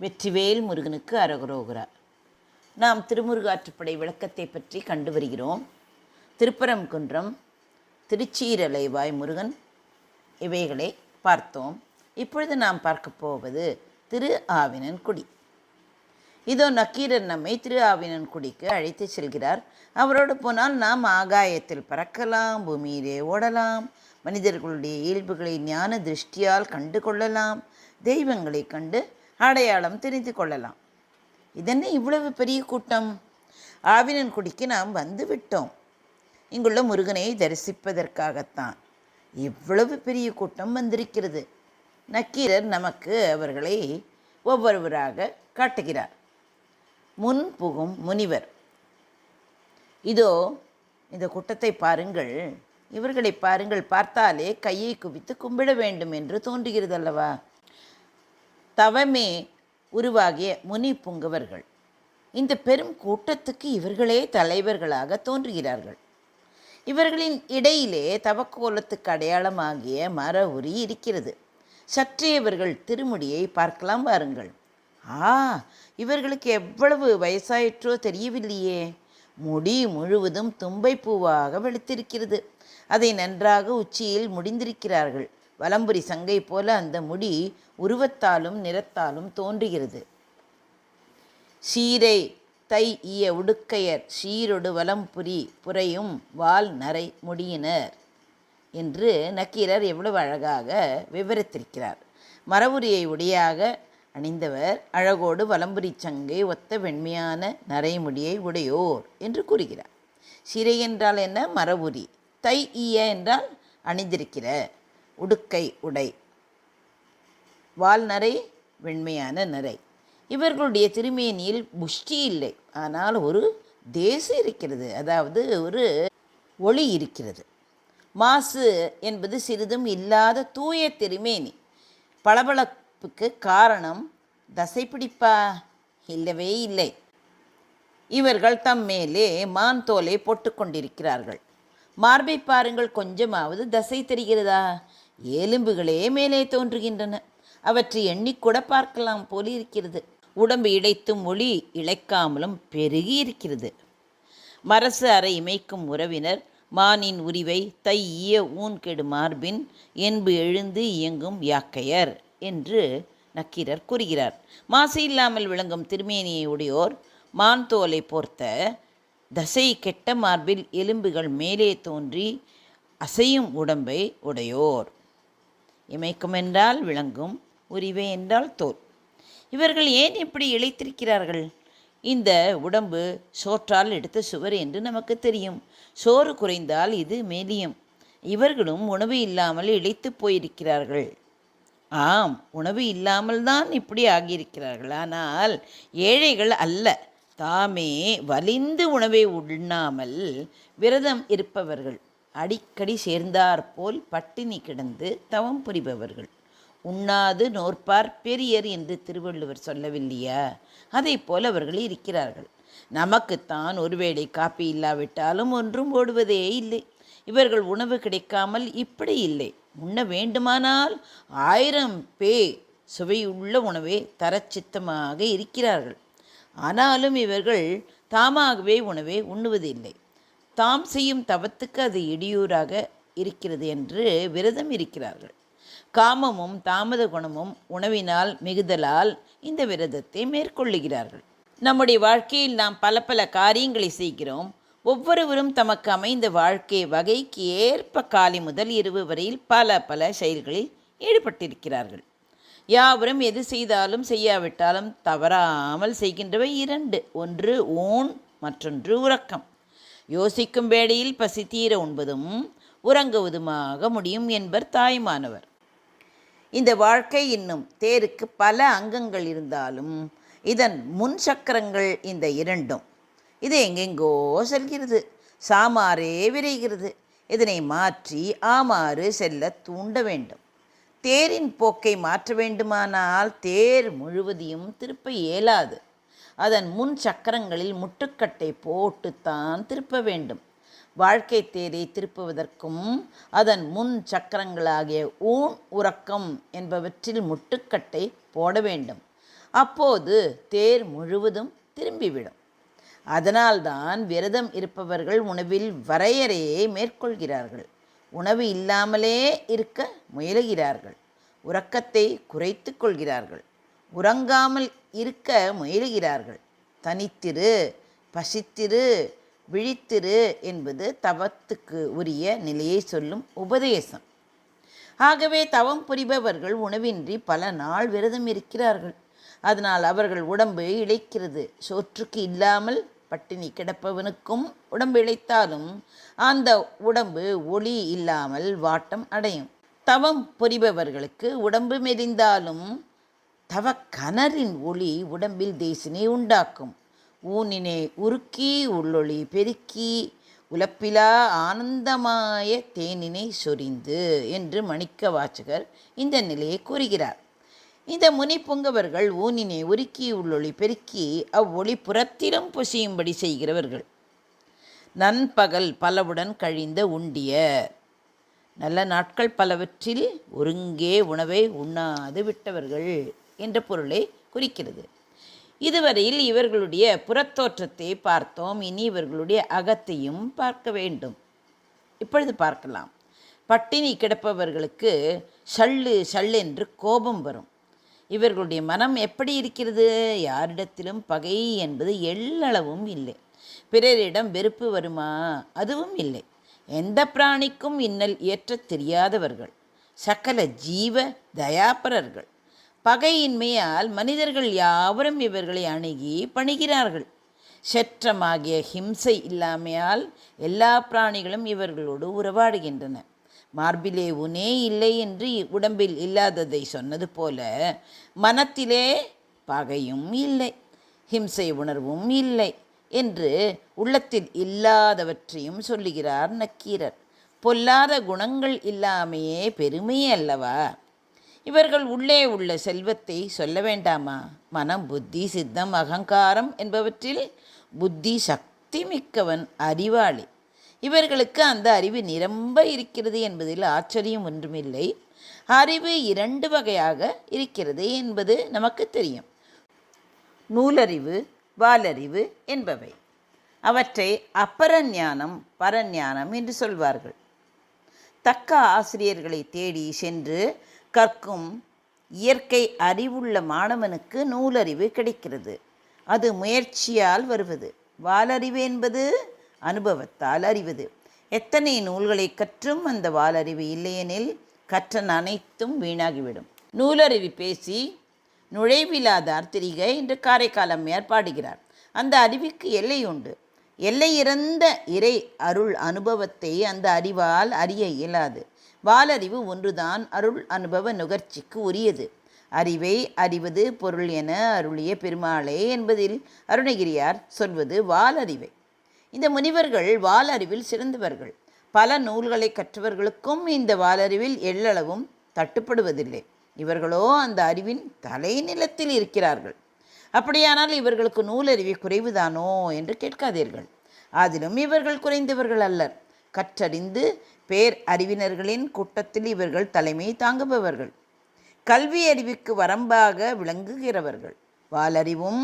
வெற்றிவேல் முருகனுக்கு அரகுரோகுரா நாம் திருமுருகாற்றுப்படை விளக்கத்தை பற்றி கண்டு வருகிறோம் திருப்பரங்குன்றம் திருச்சீரலைவாய் முருகன் இவைகளை பார்த்தோம். இப்பொழுது நாம் பார்க்க போவது திரு ஆவினன்குடி இதோ நக்கீரன் நம்மை திரு ஆவினன்குடிக்கு அழைத்து செல்கிறார். அவரோடு போனால் நாம் ஆகாயத்தில் பறக்கலாம் பூமியிலே ஓடலாம் மனிதர்களுடைய இயல்புகளை ஞான திருஷ்டியால் கண்டு கொள்ளலாம் தெய்வங்களை கண்டு அடையாளம் தெரிந்து கொள்ளலாம். இதென்ன இவ்வளவு பெரிய கூட்டம்? ஆவினன்குடிக்கு நாம் வந்து விட்டோம். இங்குள்ள முருகனை தரிசிப்பதற்காகத்தான். இவ்வளவு பெரிய கூட்டம் வந்திருக்கிறது. நக்கீரர் நமக்கு அவர்களை ஒவ்வொருவராக காட்டுகிறார். முன் புகும் முனிவர். இதோ இந்த கூட்டத்தை பாருங்கள். இவர்களை பாருங்கள். பார்த்தாலே கையை குவித்து கும்பிட வேண்டும் என்று தோன்றுகிறது அல்லவா தவமே உருவாகிய முனி புங்கவர்கள். இந்த பெரும் கூட்டத்துக்கு இவர்களே தலைவர்களாக தோன்றுகிறார்கள். இவர்களின் இடையிலே தவக்கோலத்துக்கு அடையாளமாகிய மர உரி இருக்கிறது. சற்றே இவர்கள் திருமுடியை பார்க்கலாம் வாருங்கள். ஆ இவர்களுக்கு எவ்வளவு வயசாயிற்றோ தெரியவில்லையே. முடி முழுவதும் தும்பை பூவாக வெளுத்திருக்கிறது. அதை நன்றாக உச்சியில் முடிந்திருக்கிறார்கள். வலம்புரி சங்கை போல அந்த முடி உருவத்தாலும் நிறத்தாலும் தோன்றுகிறது. சீரை தை இய உடுக்கையர் சீரொடு வலம்புரி புரையும் வால் நரை முடியினர் என்று நக்கீரர் எவ்வளவு அழகாக விவரித்திருக்கிறார். மரபுரியை உடையாக அணிந்தவர் அழகோடு வலம்புரி சங்கை ஒத்த வெண்மையான நரைமுடியை உடையோர் என்று கூறுகிறார். சிறை என்றால் என்ன? மரபுரி. தை ஈய என்றால் அணிந்திருக்கிற உடுக்கை உடை. வால்நரை வெண்மையான நரை இவர்களுடைய திருமேனியில் புஷ்டி இல்லை. ஆனால் ஒரு தேசம் இருக்கிறது. அதாவது ஒரு ஒளி இருக்கிறது. மாசு என்பது சிறிதும் இல்லாத தூய திருமேனி. பளபளப்புக்கு காரணம் தசைப்பிடிப்பா? இல்லவே இல்லை. இவர்கள் தம் மேலே மான் தோலை போட்டுக்கொண்டிருக்கிறார்கள் மார்பை பாருங்கள் கொஞ்சமாவது தசை தெரிகிறதா? எலும்புகளே மேலே தோன்றுகின்றன. அவற்றை எண்ணிக்கூட பார்க்கலாம் போலிருக்கிறது. உடம்பு இழைத்தும் ஒளி இழைக்காமலும் பெருகி இருக்கிறது மரசு அறை இமைக்கும் உறவினர் மானின் உரிவை தை ஈய ஊன்கெடு மார்பின் என்பு எழுந்து இயங்கும் யாக்கையர் என்று நக்கீரர் கூறுகிறார். மாசு இல்லாமல் விளங்கும் திருமேனியை உடையோர் மான் தோலை போர்த்த தசை கெட்ட மார்பில் எலும்புகள் மேலே தோன்றி அசையும் உடம்பை உடையோர். இமைக்கும் என்றால் விளங்கும் உரிவே என்றால் தோல். இவர்கள் ஏன் இப்படி இழைத்திருக்கிறார்கள்? இந்த உடம்பு சோற்றால் எடுத்த சுவர் என்று நமக்கு தெரியும். சோறு குறைந்தால் இது மேலியம். இவர்களும் உணவு இல்லாமல் இழைத்து போயிருக்கிறார்கள். ஆம் உணவு இல்லாமல் தான் இப்படி ஆகியிருக்கிறார்கள். ஆனால் ஏழைகள் அல்ல. தாமே வலிந்து உணவை உண்ணாமல் விரதம் இருப்பவர்கள். அடிக்கடி சேர்ந்தாற்போல் பட்டினி கிடந்து தவம் புரிபவர்கள். உண்ணாது நோற்பார் பெரியர் என்று திருவள்ளுவர் சொல்லவில்லையா? அதை போல் அவர்கள் இருக்கிறார்கள். நமக்குத்தான் ஒருவேளை காப்பி இல்லாவிட்டாலும் ஒன்றும் ஓடுவதே இல்லை. இவர்கள் உணவு கிடைக்காமல் இப்படி இல்லை. உண்ண வேண்டுமானால் ஆயிரம் பே சுவையுள்ள உணவே தரச்சித்தமாக இருக்கிறார்கள். ஆனாலும் இவர்கள் தாமாகவே உணவை உண்ணுவதில்லை. தாம் செய்யும் தவத்துக்கு அது இடியூறாக இருக்கிறது என்று விரதம் இருக்கிறார்கள். காமமும் தாமத குணமும் உணவினால் மிகுதலால் இந்த விரதத்தை மேற்கொள்ளுகிறார்கள். நம்முடைய வாழ்க்கையில் நாம் பல பல காரியங்களை செய்கிறோம். ஒவ்வொருவரும் தமக்கு அமைந்த வாழ்க்கை வகைக்கு ஏற்ப காலை முதல் இரவு வரையில் பல பல செயல்களில் ஈடுபட்டிருக்கிறார்கள். யாவரும் எது செய்தாலும் செய்யாவிட்டாலும் தவறாமல் செய்கின்றவை இரண்டு. ஒன்று ஊன் மற்றொன்று உறக்கம். யோசிக்கும் வேளையில் பசி தீர உண்பதும் உறங்குவதுமாக முடியும் என்பர் தாய்மானவர். இந்த வாழ்க்கை இன்னும் தேருக்கு பல அங்கங்கள் இருந்தாலும் இதன் முன் சக்கரங்கள் இந்த இரண்டும். இது எங்கெங்கோ செல்கிறது. சாமாரே விரைகிறது. இதனை மாற்றி ஆமாறு செல்ல தூண்ட வேண்டும். தேரின் போக்கை மாற்ற வேண்டுமானால் தேர் முழுவதையும் திருப்ப இயலாது. அதன் முன் சக்கரங்களில் முட்டுக்கட்டை போட்டுத்தான் திருப்ப வேண்டும். வாழ்க்கை தேரை திருப்புவதற்கும் அதன் முன் சக்கரங்களாகிய ஊன் உறக்கம் என்பவற்றில் முட்டுக்கட்டை போட வேண்டும். அப்போது தேர் முழுவதும் திரும்பிவிடும். அதனால்தான் விரதம் இருப்பவர்கள் உணவில் வரையறையை மேற்கொள்கிறார்கள். உணவு இல்லாமலே இருக்க முயலுகிறார்கள். உறக்கத்தை குறைத்து கொள்கிறார்கள். உறங்காமல் இருக்க முயலுகிறார்கள். தனித்திரு பசித்திரு விழித்திரு என்பது தவத்துக்கு உரிய நிலையை சொல்லும் உபதேசம். ஆகவே தவம் புரிபவர்கள் உணவின்றி பல நாள் விரதம் இருக்கிறார்கள். அதனால் அவர்கள் உடம்பு இழைக்கிறது. சோற்றுக்கு இல்லாமல் பட்டினி கிடப்பவனுக்கும் உடம்பு இழைத்தாலும் அந்த உடம்பு ஒளி இல்லாமல் வாட்டம் அடையும். தவம் புரிபவர்களுக்கு உடம்பு மெலிந்தாலும் தவ கனரின் ஒளி உடம்பில் தேசினை உண்டாக்கும். ஊனினை உருக்கி உள்ளொளி பெருக்கி உலப்பிலா ஆனந்தமாய தேனினை சொரிந்து என்று மணிக்க வாச்சகர் இந்த நிலையை கூறுகிறார். இந்த முனி பொங்கவர்கள் ஊனினை உருக்கி உள்ளொளி பெருக்கி அவ்வொளி புறத்திலும் பொசியும்படி செய்கிறவர்கள். நண்பகல் பலவுடன் கழிந்த உண்டிய நல்ல நாட்கள் பலவற்றில் ஒருங்கே உணவை உண்ணாது விட்டவர்கள். என்ற பொருளை குறிக்கிறது. இதுவரையில் இவர்களுடைய புறத்தோற்றத்தை பார்த்தோம். இனி இவர்களுடைய அகத்தையும் பார்க்க வேண்டும். இப்பொழுது பார்க்கலாம். பட்டினி கிடப்பவர்களுக்கு சல்லு என்று கோபம் வரும். இவர்களுடைய மனம் எப்படி இருக்கிறது? யாரிடத்திலும் பகை என்பது எள்ளளவும் இல்லை. பிறரிடம் வெறுப்பு வருமா? அதுவும் இல்லை. எந்த பிராணிக்கும் இன்னல் இயற்றத் தெரியாதவர்கள். சகல ஜீவ தயாபரர்கள். பகையின்மையால் மனிதர்கள் யாவரும் இவர்களை அணுகி பணிகிறார்கள். செற்றமாகிய ஹிம்சை இல்லாமையால் எல்லா பிராணிகளும் இவர்களோடு உறவாடுகின்றன. மார்பிலே உனே இல்லை என்று உடம்பில் இல்லாததை சொன்னது போல மனத்திலே பகையும் இல்லை ஹிம்சை உணர்வும் இல்லை என்று உள்ளத்தில் இல்லாதவற்றையும் சொல்லுகிறார் நக்கீரர். பொல்லாத குணங்கள் இல்லாமையே பெருமை அல்லவா? இவர்கள் உள்ளே உள்ள செல்வத்தை சொல்ல வேண்டாமா? மனம் புத்தி சித்தம் அகங்காரம் என்பவற்றில் புத்தி சக்தி மிக்கவன் அறிவாளி. இவர்களுக்கு அந்த அறிவு நிரம்ப இருக்கிறது என்பதில் ஆச்சரியம் ஒன்றுமில்லை. அறிவு இரண்டு வகையாக இருக்கிறது என்பது நமக்கு தெரியும். நூலறிவு வாலறிவு என்பவை. அவற்றை அப்பரஞானம் பரஞானம் என்று சொல்வார்கள். தக்க ஆசிரியர்களை தேடி சென்று கற்கும் இயற்கை அறிவுள்ள மாணவனுக்கு நூலறிவு கிடைக்கிறது. அது முயற்சியால் வருவது. வாலறிவு என்பது அனுபவத்தால் அறிவது. எத்தனை நூல்களை கற்றும் அந்த வாலறிவு இல்லையெனில் கற்றன் அனைத்தும் வீணாகிவிடும். நூலறிவு பேசி நுழைவில்லாதார் திரிக என்று காரைக்கால் அம்மையார் பாடுகிறார். அந்த அறிவுக்கு எல்லை உண்டு. எல்லை இறந்த இறை அருள் அனுபவத்தை அந்த அறிவால் அறிய இயலாது. வாலறிவு ஒன்றுதான் அருள் அனுபவ நுகர்ச்சிக்கு உரியது. அறிவை அறிவது பொருள் என அருளிய பெருமாளே என்பதில் அருணகிரியார் சொல்வது வாலறிவை. இந்த முனிவர்கள் வாலறிவில் சிறந்தவர்கள். பல நூல்களை கற்றவர்களுக்கும் இந்த வாலறிவில் எள்ளளவும் தட்டுப்படுவதில்லை. இவர்களோ அந்த அறிவின் தலைநிலத்தில் இருக்கிறார்கள். அப்படியானால் இவர்களுக்கு நூலறிவு குறைவுதானோ என்று கேட்காதீர்கள். அதிலும் இவர்கள் குறைந்தவர்கள் அல்லர். கற்றறிந்து பேர் அறிவினர்களின் கூட்டத்தில் இவர்கள் தலைமை தாங்குபவர்கள். கல்வி அறிவுக்கு வரம்பாக விளங்குகிறவர்கள். வாலறிவும்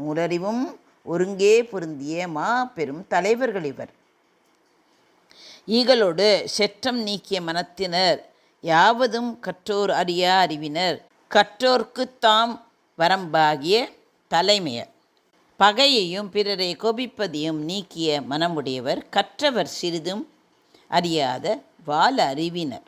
நூலறிவும் ஒருங்கே பொருந்திய மா பெரும் தலைவர்கள் இவர். ஈகளோடு செற்றம் நீக்கிய மனத்தினர் யாவதும் கற்றோர் அறியா அறிவினர் கற்றோர்க்கு தாம் வரம்பாகிய தலைமையர். பகையையும் பிறரை கோபிப்பதையும் நீக்கிய மனமுடையவர் கற்றவர் சிறிதும் அறியாத வால அறிவினர்.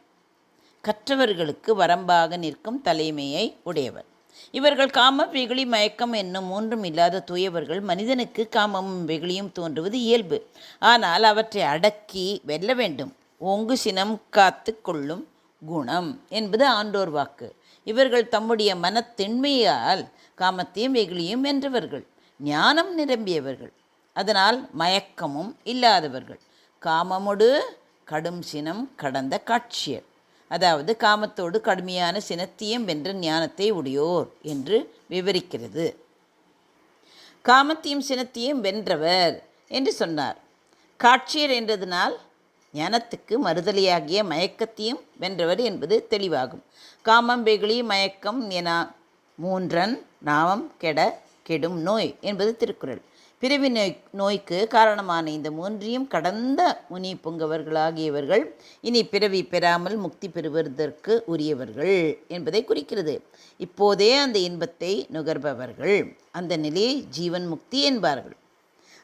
கற்றவர்களுக்கு வரம்பாக நிற்கும் தலைமையை உடையவர். இவர்கள் காமம் வெகுளி மயக்கம் என்னும் மூன்றும் இல்லாத தூயவர்கள் மனிதனுக்கு காமமும் வெகுளியும் தோன்றுவது இயல்பு. ஆனால் அவற்றை அடக்கி வெல்ல வேண்டும். ஓங்கு சினம் காத்து கொள்ளும் குணம் என்பது ஆண்டோர் வாக்கு. இவர்கள் தம்முடைய மனத்திண்மையால் காமத்தையும் வெகுளியும் வென்றவர்கள். ஞானம் நிரம்பியவர்கள். அதனால் மயக்கமும் இல்லாதவர்கள். காமமொடு கடும் சினம் கடந்த காட்சியர். அதாவது காமத்தோடு கடுமையான சினத்தையும் வென்ற ஞானத்தை உடையோர் என்று விவரிக்கிறது. காமத்தையும் சினத்தையும் வென்றவர் என்று சொன்னார். காட்சியர் என்றதனால் ஞானத்துக்கு மறுதலையாகிய மயக்கத்தையும் வென்றவர் என்பது தெளிவாகும். காமம் வெகுளி மயக்கம் என மூன்றன் நாமம் கெட கெடும் நோய் என்பது திருக்குறள். பிறவி நோய் நோய்க்கு காரணமான இந்த மூன்றையும் கடந்த முனி புங்கவர்களாகியவர்கள் இனி பிறவி பெறாமல் முக்தி பெறுவதற்கு உரியவர்கள் என்பதை குறிக்கிறது. இப்போதே அந்த இன்பத்தை நுகர்பவர்கள் அந்த நிலையை ஜீவன் முக்தி என்பார்கள்.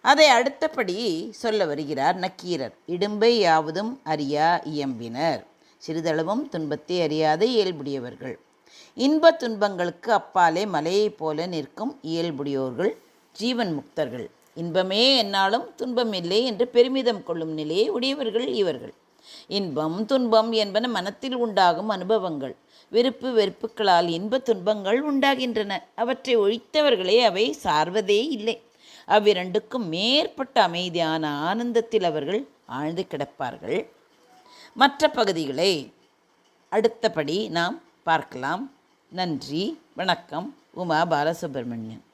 அதை அடுத்தபடி சொல்ல வருகிறார் நக்கீரர் இடும்பை யாவதும் அறியா இயம்பினர். சிறிதளவும் துன்பத்தை அறியாத இயல்புடையவர்கள். இன்ப துன்பங்களுக்கு அப்பாலே மலையைப் போல நிற்கும் இயல்புடையோர்கள் ஜீவன் முக்தர்கள் இன்பமே என்னாலும் துன்பம் இல்லை என்று பெருமிதம் கொள்ளும் நிலையை உடையவர்கள் இவர்கள். இன்பம் துன்பம் என்பன மனத்தில் உண்டாகும் அனுபவங்கள். விருப்பு வெறுப்புகளால் இன்ப துன்பங்கள் உண்டாகின்றன. அவற்றை ஒழித்தவர்களே அவை சார்வதே இல்லை. அவ்விரண்டுக்கும் மேற்பட்ட அமைதியான ஆனந்தத்தில் அவர்கள் ஆழ்ந்து கிடப்பார்கள். மற்ற பகுதிகளை அடுத்தபடி நாம் பார்க்கலாம். நன்றி வணக்கம். உமா பாலசுப்பிரமணியன்